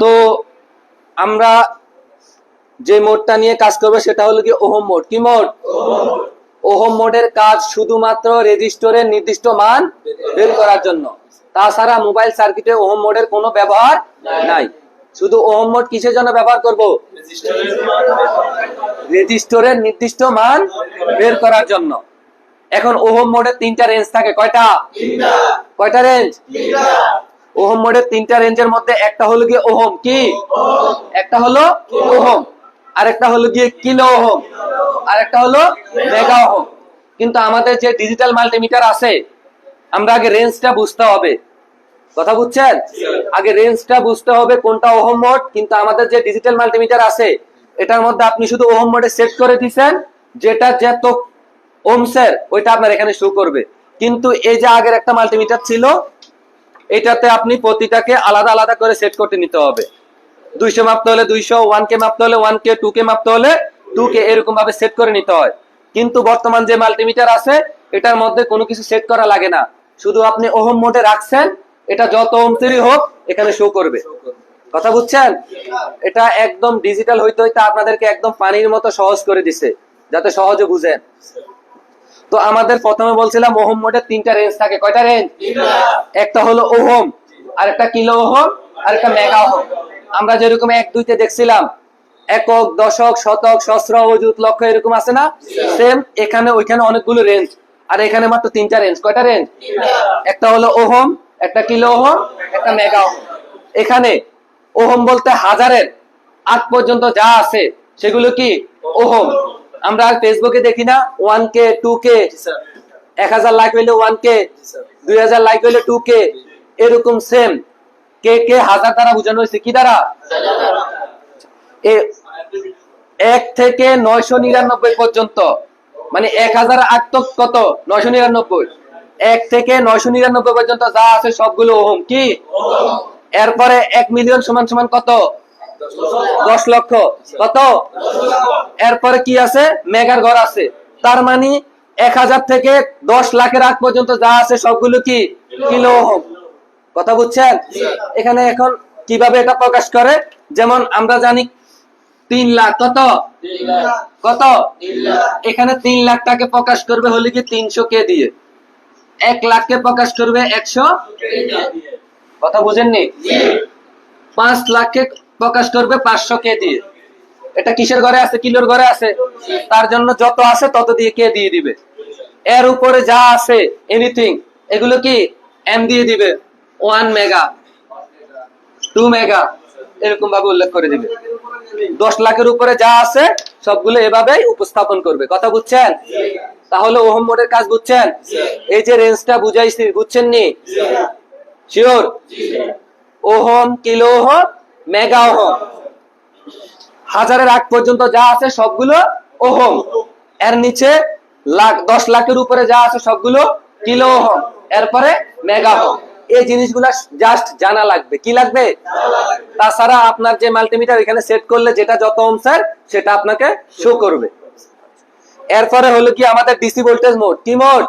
তো আমরা যে মোডটা নিয়ে কাজ করব সেটা হলো কি ওহম মোড। কি মোড? ওহম মোডের কাজ শুধুমাত্র রেজিস্টরের নির্দিষ্ট মান বের করার জন্য। তাছাড়া মোবাইল সার্কিটে ওহম মোডের কোনো ব্যবহার নাই। শুধু ওহম মোড কিসের জন্য ব্যবহার করব? রেজিস্টরের নির্দিষ্ট মান বের করার জন্য। এখন ওহম মোডের তিনটা রেঞ্জ থাকে। কয়টা? কয়টা রেঞ্জ ওহম মোডের তিনটা রেঞ্জের মধ্যে একটা হলো গিয়ে ওহম, কি? একটা হলো ওহম আর একটা হলো গিয়ে কিলো ওহম আর একটা হলো মেগা ওহম। কিন্তু আমাদের যে ডিজিটাল মাল্টিমিটার আছে, আমরা আগে রেঞ্জটা বুঝতে হবে। কথা বুঝছেন? আগে রেঞ্জটা বুঝতে হবে কোনটা ওহম মোড, কিন্তু আমাদের যে ডিজিটাল মাল্টিমিটার আছে, এটার মধ্যে আপনি শুধু ওহম মোডে সেট করে দিছেন, যেটা যত ওমসের ওইটা আপনার এখানে শো করবে। কিন্তু এই যে আগের একটা মাল্টিমিটার ছিল এটাতে আপনি প্রতিটাকে আলাদা আলাদা করে সেট করতে নিতে হবে। দুইশো মাপতে হলে দুইশো ওয়ান কে মাপতে হলে ওয়ান কে টু কে মাপতে হলে টু কে এরকম ভাবে সেট করে নিতে হয়। কিন্তু বর্তমান যে মাল্টিমিটার আছে, এটার মধ্যে কোনো কিছু সেট করা লাগে না। শুধু আপনি ওহম মোডে রাখছেন, এটা যত ওমসেরই হোক, এখানে শো করবে। কথা বুঝছেন? এটা একদম ডিজিটাল হইতে হইতে আপনাদেরকে একদম পানির মতো সহজ করে দিছে, যাতে সহজে বুঝেন। তো আমাদের প্রথমে বলছিলাম ওহম মোডের তিনটা রেঞ্জ থাকে। কয়টা রেঞ্জ একটা হলো ওহম আর একটা কিলো ওহম আর একটা মেগা ওহম। আমরা যেরকম এক দুইতে দেখছিলাম, একক, দশক, শতক সহস্র অযুত, লক্ষ এরকম আছে না? সেম এখানে ওইখানে অনেকগুলো রেঞ্জ আর এখানে মাত্র তিনটা রেঞ্জ কয়টা রেঞ্জ একটা হলো ওহম, একটা কিলো ওহম, একটা মেগা ওহম। এখানে ওহম বলতে হাজারের আগ পর্যন্ত যা আছে, সেগুলো কি? ওহম। আমরা ফেসবুকে দেখি না ওয়ান কে টু কে এক হাজার লাইক হইলে ওয়ান কে দুই হাজার লাইক হইলে টু কে এরকম সেম কে কে হাজার দ্বারা বোঝানো হয়েছে? কি দ্বারা? এক থেকে নয়শো নিরানব্বই পর্যন্ত। মানে এক হাজার আট তো কত? নয়শো নিরানব্বই। এক থেকে নয়শো নিরানব্বই পর্যন্ত যা আছে সবগুলো ওহম। কি? এরপরে এক মিলিয়ন সমান সমান কত? দশ লক্ষ। কত? এরপরে কি আছে? মেগার ঘর আছে। তার মানে এক হাজার থেকে দশ লাখের আগ পর্যন্ত যা আছে সবগুলো কি? কিলো কথা বুঝছেন? এখানে এখন কীভাবে এটা প্রকাশ করে? যেমন আমরা জানি তিন লাখ। কত? কত? এখানে তিন লাখটাকে প্রকাশ করবে হলে কি তিনশো কে দিয়ে? এক লাখকে প্রকাশ করবে একশো কথা বুঝেননি? পাঁচ লাখকে প্রকাশ করবে পাঁচশো কে দিয়ে এটা কিসের ঘরে আছে? কিলোর ঘরে আছে? তার জন্য যত আছে তত দিয়ে কে দিয়ে দিবে? এর উপরে যা আছে এনিথিং এগুলো কি? এম দিয়ে দিবে। ওয়ান মেগা টু মেগা এরকম ভাবে উল্লেখ করে দিবে। দশ লাখের উপরে যা আছে সবগুলো এভাবেই উপস্থাপন করবে। কথা বুঝছেন? তাহলে ওহম মোডের কাজ বুঝছেন? এই যে রেঞ্জটা বুঝাইছি বুঝছেন নি? Sure ohm kilo ohm mega ohm. হাজারের আগ পর্যন্ত যা আছে সবগুলো ওহম। এর নিচে লাখ, দশ লাখের উপরে যা আছে সবগুলো কিলো ওহম। এরপরে মেগা ওহম। এই জিনিসগুলা জাস্ট জানা লাগবে। কি লাগবে? তাছাড়া আপনার যে মাল্টিমিটার এখানে সেট করলে যেটা যত অংশের সেটা আপনাকে শো করবে। এরপরে হলো কি আমাদের ডিসি ভোল্টেজ মোড কি মোড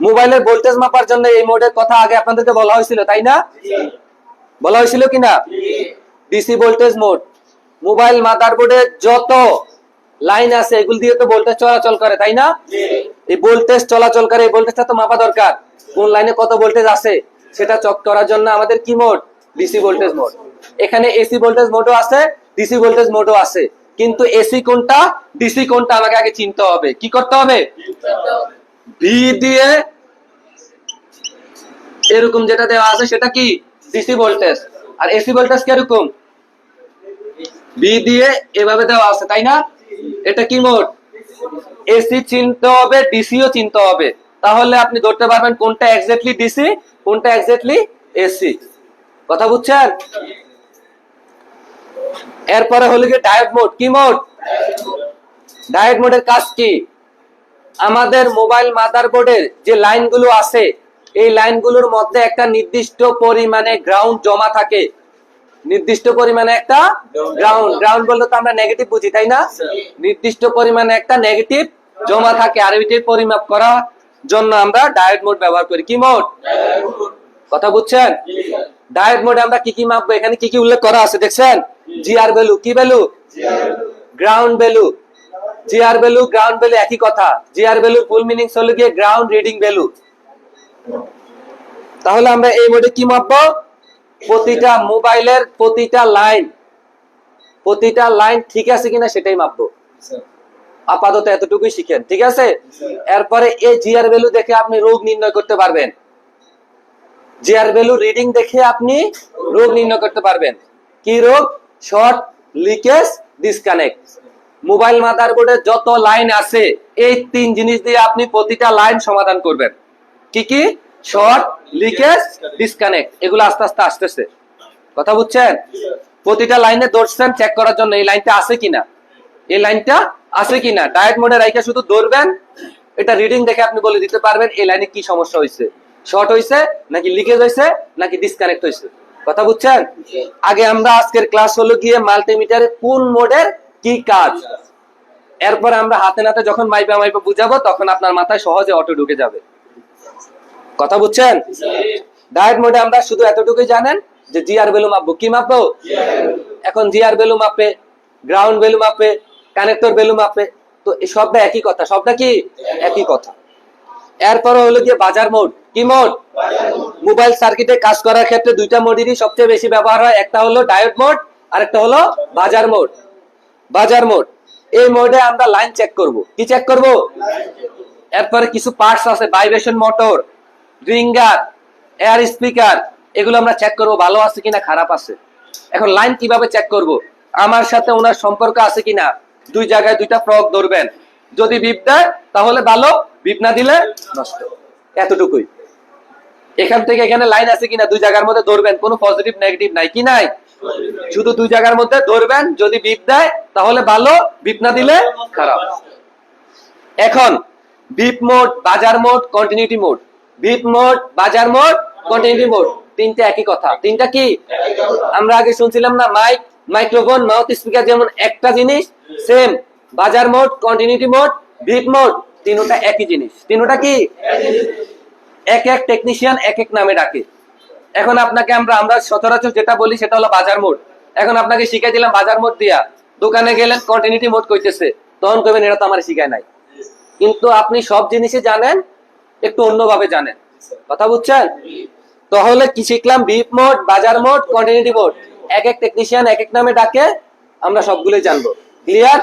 মোবাইলের ভোল্টেজ মাপার জন্য এই মোডের কথা আগে আপনাদেরকে বলা হয়েছিল, তাই না? বলা হয়েছিল কিনা? ডিসি ভোল্টেজ মোড মোবাইল মাদারবোর্ডে যত লাইন আছে, এগুলো দিয়ে তো ভোল্টেজ চলাচল করে, তাই না? এই ভোল্টেজ চলাচল করে, এই ভোল্টেজটা তো মাপা দরকার। কোন লাইনে কত ভোল্টেজ আছে, সেটা চক করার জন্য আমাদের কি মোড ডিসি ভোল্টেজ মোড এখানে এসি ভোল্টেজ মোডও আছে ডিসি ভোল্টেজ মোডও আছে। কিন্তু এসি কোনটা? ডিসি কোনটা আমাকে আগে চিনতে হবে। কি করতে হবে? ভি দিয়ে এরকম যেটা দেওয়া আছে, সেটা কি? ডিসি ভোল্টেজ আর এসি ভোল্টেজ কীরকম? বি দিয়ে এভাবে দেওয়া আছে, তাই না? এটা কি মোড? এসি চিনতে হবে ডিসিও চিনতে হবে। তাহলে আপনি ধরতে পারবেন কোনটা এক্স্যাক্টলি ডিসি কোনটা এক্স্যাক্টলি এসি কথা বুঝছেন? এরপরে হলো কি ডায়োড মোড কি মোড ডায়োড মোডের কাজ কি? আমাদের মোবাইল মাদারবোর্ডের যে লাইনগুলো আছে এই লাইনগুলোর মধ্যে একটা নির্দিষ্ট পরিমাণে গ্রাউন্ড জমা থাকে। নির্দিষ্ট পরিমাণে একটা গ্রাউন্ড গ্রাউন্ড বলতে তো আমরা নেগেটিভ বুঝি তাই না? নির্দিষ্ট পরিমাণে একটা নেগেটিভ জমা থাকে। আর ওইটাই পরিমাপ করার জন্য আমরা ডায়োড মোড ব্যবহার করি। কি মোড কথা বুঝছেন? ডায়েট মোডে আমরা কি কি মাপবো? এখানে কি কি উল্লেখ করা আছে দেখছেন? জিআর ভ্যালু কি value ground value GR value ground value একই কথা। জিআর ভ্যালু ফুল মিনিংস হলো গিয়ে গ্রাউন্ড রিডিং ভ্যালু তাহলে আমরা এই মোডে কি মাপবো? প্রতিটা মোবাইলের প্রতিটা লাইন। প্রতিটা লাইন ঠিক আছে কিনা সেটাই মাপবো। আপাতত এতটুকুই শিখেন ঠিক আছে? এরপরে এই জিআর ভ্যালু দেখে আপনি রোগ নির্ণয় করতে পারবেন। জিআর ভ্যালু রিডিং দেখে আপনি রোগ নির্ণয় করতে পারবেন। কি রোগ? শর্ট লিকেজ ডিসকানেক্ট মোবাইল মাদারবোর্ডে যত লাইন আছে এই তিন জিনিস দিয়ে আপনি প্রতিটা লাইন সমাধান করবেন। কি কি? শর্ট লিকেজ ডিসকানেক্ট এগুলো আস্তে আস্তে আসতেছে। কথা বুঝছেন? প্রতিটা লাইনে দৌড়ছেন চেক করার জন্য। এই লাইনটা আছে কিনা? এই লাইনটা আছে কিনা? ডায়েট মোডে রাইখা শুধু দৌড়বেন এটা রিডিং দেখে আপনি বলে দিতে পারবেন এই লাইনে কি সমস্যা হয়েছে শর্ট হয়েছে নাকি লিকেজ হয়েছে নাকি ডিসকানেক্ট হয়েছে কথা বুঝছেন? আগে আমরা আজকের ক্লাস হলো গিয়ে মাল্টিমিটারে কোন মোডের কি কাজ? এরপর আমরা হাতে নাতে যখন মাইপা মাইপা বুঝাবো, তখন আপনার মাথায় সহজে অটো ঢুকে যাবে। কথা বুঝছেন? ডায়েট মোডে আমরা শুধু এতটুকুই জানেন যে জিআর ভ্যালু মাপবো। কি মাপবো? এখন জিআর ভ্যালু মাপে, গ্রাউন্ড ভ্যালু মাপে, কানেক্টর ভ্যালু মাপে, তো এই সবটা একই কথা। সবটা কি? একই কথা। এরপর হলো গিয়ে বাজার মোড। কি মোড? মোবাইল সার্কিটে কাজ করার ক্ষেত্রে দুইটা মোডেরই সবচেয়ে বেশি ব্যবহার হয়। একটা হলো ডায়োড মোড আর একটা হলো বাজার মোড। Buzzer mode. এই মোডে আমরা লাইন চেক করব। কি চেক করব? এরপরে কিছু পার্টস আছে vibration motor ringer ear speaker এগুলো আমরা চেক করব, ভালো আছে কিনা, খারাপ আছে। এখন লাইন কীভাবে চেক করব? আমার সাথে ওনার সম্পর্ক আছে কিনা? দুই জায়গায় দুইটা ফ্রক ধরবেন। যদি বিপ দেয়, তাহলে ভালো বিপ না দিলে নষ্ট। এতটুকুই। এখান থেকে এখানে লাইন আছে কিনা, দুই জায়গার মধ্যে ধরবেন। কোনো পজিটিভ নেগেটিভ নাই, কি নাই? শুধু দুই জায়গার মধ্যে ধরবেন, যদি বিপ দেয়, তাহলে ভালো বিপ না দিলে খারাপ। এখন beep mode buzzer mode continuity mode beep mode, buzzer mode continuity mode তিনটা একই কথা। তিনটা কি? আমরা আগে শুনছিলাম না মাইক মাইক্রোফোন মাউথ স্পিকার যেমন একটা জিনিস same buzzer mode continuity mode beep mode তিনটা একই জিনিস। তিনটা কি? এক এক টেকনিশিয়ান এক এক নামে ডাকে। এখন আপনাকে আমরা আমরা সচরাচর যেটা বলি সেটা হলো বাজার মোড। এখন আপনাকে শিখাই দিলাম বাজার মোড দিয়া। দোকানে গেলেন কন্টিনিউটি মোড কইতেছে। তখন কইবেন এটা তো আমার শিখায় নাই। কিন্তু আপনি সব জিনিসই জানেন একটু অন্যভাবে জানেন। কথা বুঝছেন? তাহলে কি শিখলাম? Beep mode, buzzer mode continuity mode. এক এক টেকনিশিয়ান এক এক নামে ডাকে, আমরা সবগুলোই জানব। ক্লিয়ার